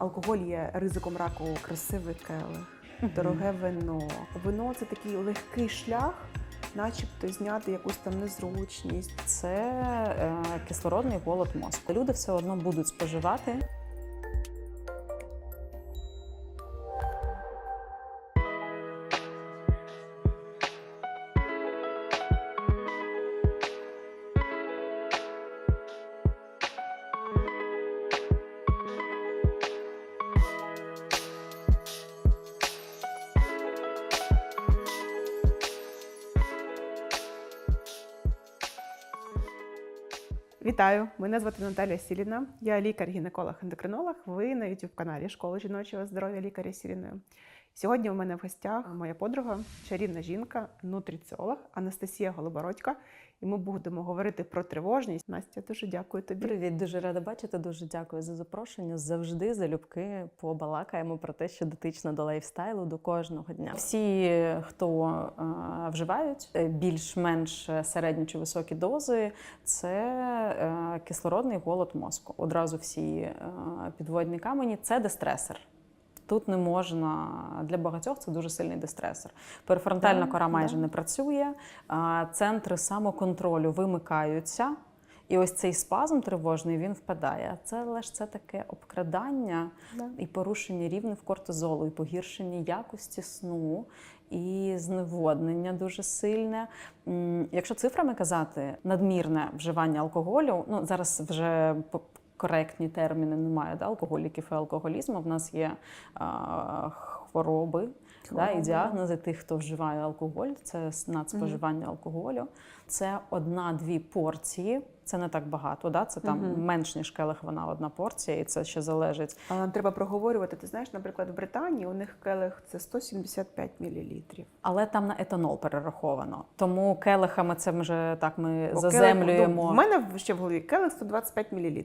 алкоголь є ризиком раку, красивий келих, дороге вино. Вино це такий легкий шлях, начебто зняти якусь там незручність. Це е, кислородний голод мозку. Люди все одно будуть споживати. Вітаю! Мене звати Наталія Сіліна. Я лікар-гінеколог-ендокринолог. Ви на youtube каналі Школи жіночого здоров'я лікаря Сіліною. Сьогодні у мене в гостях моя подруга, чарівна жінка, нутриціолог Анастасія Голобородька. І ми будемо говорити про тривожність. Настя, дуже дякую тобі. Привіт, дуже рада бачити. Дуже дякую за запрошення. Завжди залюбки побалакаємо про те, що дотично до лайфстайлу до кожного дня. Всі, хто е, вживають більш-менш середні чи високі дози, це е, кислородний голод мозку. Одразу всі е, підводні камені це дестресер. Тут не можна для багатьох це дуже сильний дистресор. Перифронтальна Да, кора майже да. не працює, центри самоконтролю вимикаються. І ось цей спазм тривожний він впадає. Це лише це таке обкрадання Да. і порушення рівнів кортизолу, і погіршення якості сну, і зневоднення дуже сильне. Якщо цифрами казати, надмірне вживання алкоголю, ну зараз вже коректні терміни немає да, алкоголіків і алкоголізму. В нас є а, хвороби. Да, і діагнози тих, хто вживає алкоголь, це надспоживання алкоголю. Це одна-дві порції. Це не так багато. Да? Це там Мгм. менш ніж келих вона одна порція, і це ще залежить. Але нам треба проговорювати. Ти знаєш, наприклад, в Британії у них келих це 175 мл. Але там на етанол перераховано. Тому келихами це вже так ми Бо заземлюємо. келих- ну, В мене ще в голові келих 125 мл.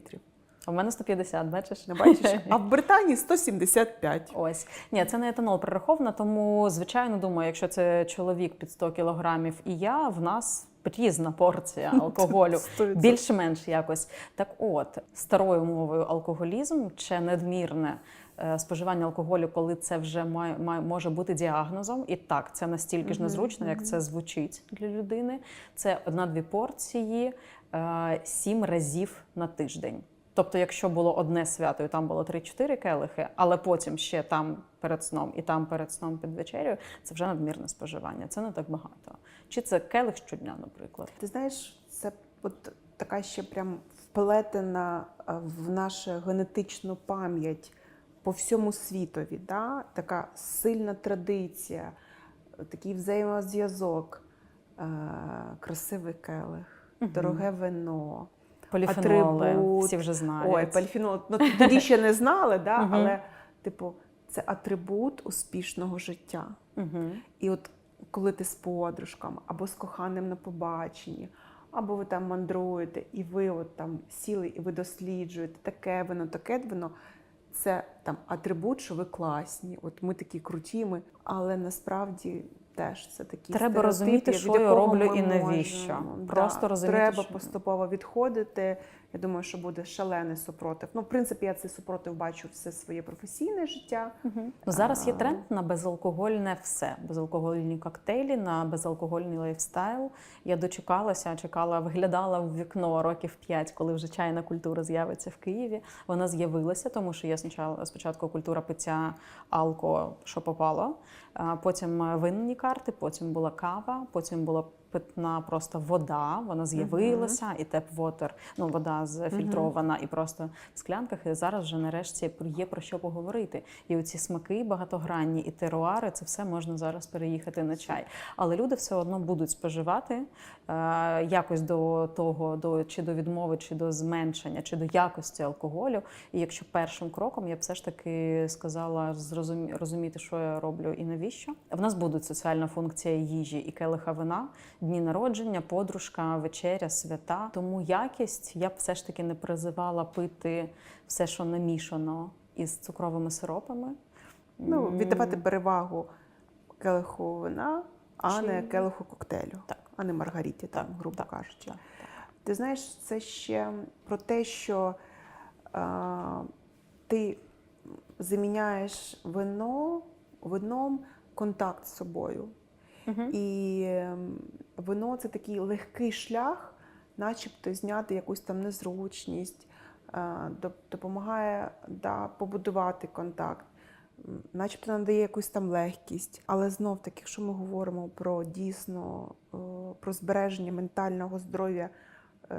У мене 150, бачиш? Не бачиш? А в Британії 175. Ось ні, це не етанол перераховано, тому звичайно думаю, якщо це чоловік під 100 кілограмів і я, в нас різна порція алкоголю. Більш-менш якось. Так от, старою мовою алкоголізм чи надмірне е, споживання алкоголю, коли це вже має, має, може бути діагнозом, і так, це настільки ж незручно, як це звучить для людини. Це одна-дві порції е, сім разів на тиждень. Тобто, якщо було одне свято, і там було 3-4 келихи, але потім ще там перед сном і там перед сном під вечерю, це вже надмірне споживання. Це не так багато. Чи це келих щодня, наприклад? Ти знаєш, це от така ще прям вплетена е, в нашу генетичну пам'ять по всьому світові. Да? Така сильна традиція, такий взаємозв'язок, е, красивий келих, дороге вино. Поліфеноли, Атрибут. всі вже знають. Ой, поліфенол. Ну, тоді ще не знали, да? Але, типу, це атрибут успішного життя. І от коли ти з подружками або з коханим на побаченні, або ви там мандруєте, і ви от там сіли і ви досліджуєте таке вино, таке вино. Це там атрибут, що ви класні. От ми такі круті, ми, але насправді теж це такі Треба розуміти, що я роблю і навіщо. можемо. Просто розуміти, треба що- поступово відходити. Я думаю, що буде шалений супротив. Ну, в принципі, я цей супротив бачу все своє професійне життя. Ну, зараз є тренд на безалкогольне все, безалкогольні коктейлі, на безалкогольний лайфстайл. Я дочекалася, чекала, виглядала в вікно років 5, коли вже чайна культура з'явиться в Києві. Вона з'явилася, тому що спочатку, спочатку культура пиття алко, що попало. Потім винні карти, потім була кава, потім була питна просто вода. Вона з'явилася, і теп-вотер, ну вода зафільтрована, і просто в склянках. І зараз вже нарешті є про що поговорити. І оці смаки багатогранні, і теруари, це все можна зараз переїхати на чай. Але люди все одно будуть споживати е, якось до того, до чи до відмови, чи до зменшення, чи до якості алкоголю. І якщо першим кроком я б все ж таки сказала зрозумі, розуміти, що я роблю і навіщо. В нас будуть соціальна функція їжі і келиха вина, дні народження, подружка, вечеря, свята. Тому якість я б все ж таки не призивала пити все, що намішано із цукровими сиропами. Ну, віддавати перевагу келиху вина, а Чи- не келиху коктейлю, Так. а не маргариті, там, Так, грубо так, кажучи. так, Ти знаєш, це ще про те, що а, ти заміняєш вино вином контакт з собою. Мгм. І ем, вино це такий легкий шлях, начебто зняти якусь там незручність, е, допомагає да, побудувати контакт, начебто надає якусь там легкість. Але знов таки, якщо ми говоримо про дійсно про збереження ментального здоров'я е,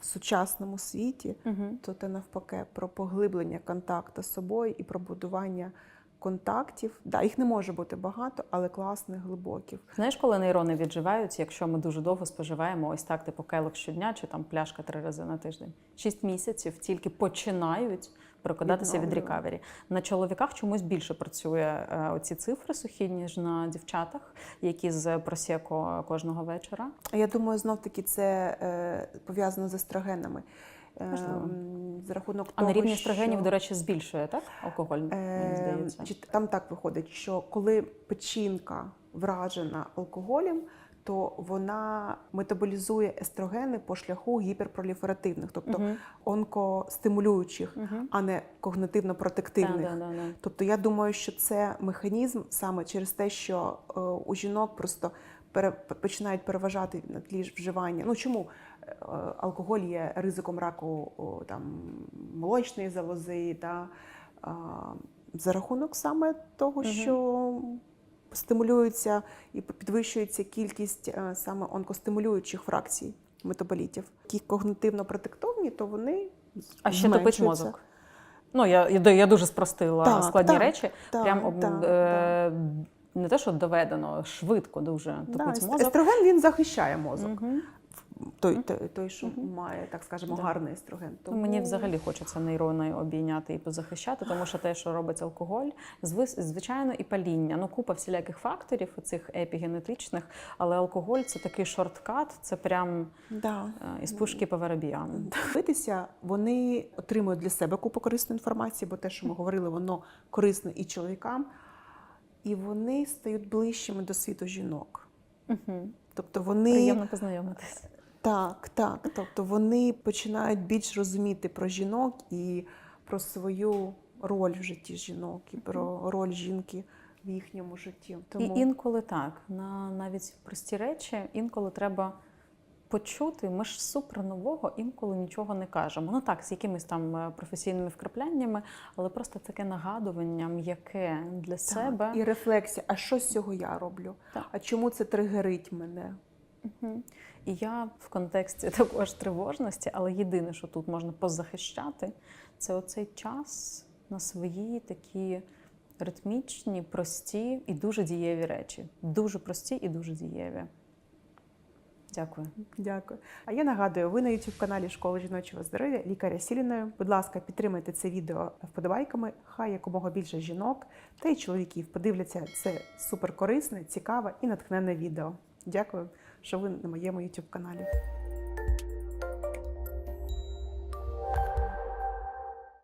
в сучасному світі, Мгм. то це навпаки про поглиблення контакту з собою і про будування контактів. Да, їх не може бути багато, але класних, глибоких. Знаєш, коли нейрони відживаються, якщо ми дуже довго споживаємо ось так, типу келик щодня чи там пляшка три рази на тиждень. Шість місяців тільки починають прокидатися від рекавері. На чоловіках чомусь більше працює е, оці цифри сухі, ніж на дівчатах, які з просіко кожного вечора. Я думаю, знов таки це е, пов'язано з естрогенами. Можливо. За рахунок А того, на рівні що, естрогенів, до речі, збільшує так алкоголь, мені е, здається. чи Там так виходить, що коли печінка вражена алкоголем, то вона метаболізує естрогени по шляху гіперпроліферативних, тобто Мгм. онкостимулюючих, Мгм. а не когнитивно-протективних. Да, да, да, да. Тобто я думаю, що це механізм саме через те, що е, у жінок просто починають переважати на тлі вживання. Ну чому Е, алкоголь є ризиком раку там, молочної залози, та, а, за рахунок саме того, що стимулюється і підвищується кількість е, саме онкостимулюючих фракцій метаболітів. Які когнитивно-протектовні, то вони А ще топить мозок. Ну, я, я, я дуже спростила Так, складні так, речі. Так, Прям так, е, не те, що доведено, швидко дуже Да, топить ест- мозок. Естроген він захищає мозок. Мгм. Той, той, той, що має, так скажемо, Да. гарний естроген. Ну, Тому... Мені взагалі хочеться нейрони обійняти і позахищати, тому що те, що робить алкоголь, зви- звичайно, і паління. Ну, купа всіляких факторів, цих епігенетичних, але алкоголь це такий шорткат, це прям да. е, із пушки по воробіям. Дивитися, вони отримують для себе купу корисної інформації, бо те, що ми говорили, воно корисне і чоловікам, і вони стають ближчими до світу жінок. Угу. Тобто вони Приємно познайомитись. так, так. Тобто вони починають більш розуміти про жінок і про свою роль в житті жінок, і про роль жінки в їхньому житті. Тому І інколи так, на навіть прості речі, інколи треба почути. Ми ж супер нового інколи нічого не кажемо. Ну так, з якимись там е, професійними вкрапляннями, але просто таке нагадування м'яке для Так, себе. і рефлексія, а що з цього я роблю? Так. А чому це тригерить мене? Мгм. І я в контексті також тривожності, але єдине, що тут можна позахищати, це оцей час на свої такі ритмічні, прості і дуже дієві речі. Дуже прості і дуже дієві. Дякую. Дякую. А я нагадую, ви на youtube каналі Школи жіночого здоров'я лікаря Сіліною. Будь ласка, підтримайте це відео вподобайками. Хай якомога більше жінок та й чоловіків подивляться це супер корисне, цікаве і натхненне відео. Дякую, що ви на моєму youtube каналі.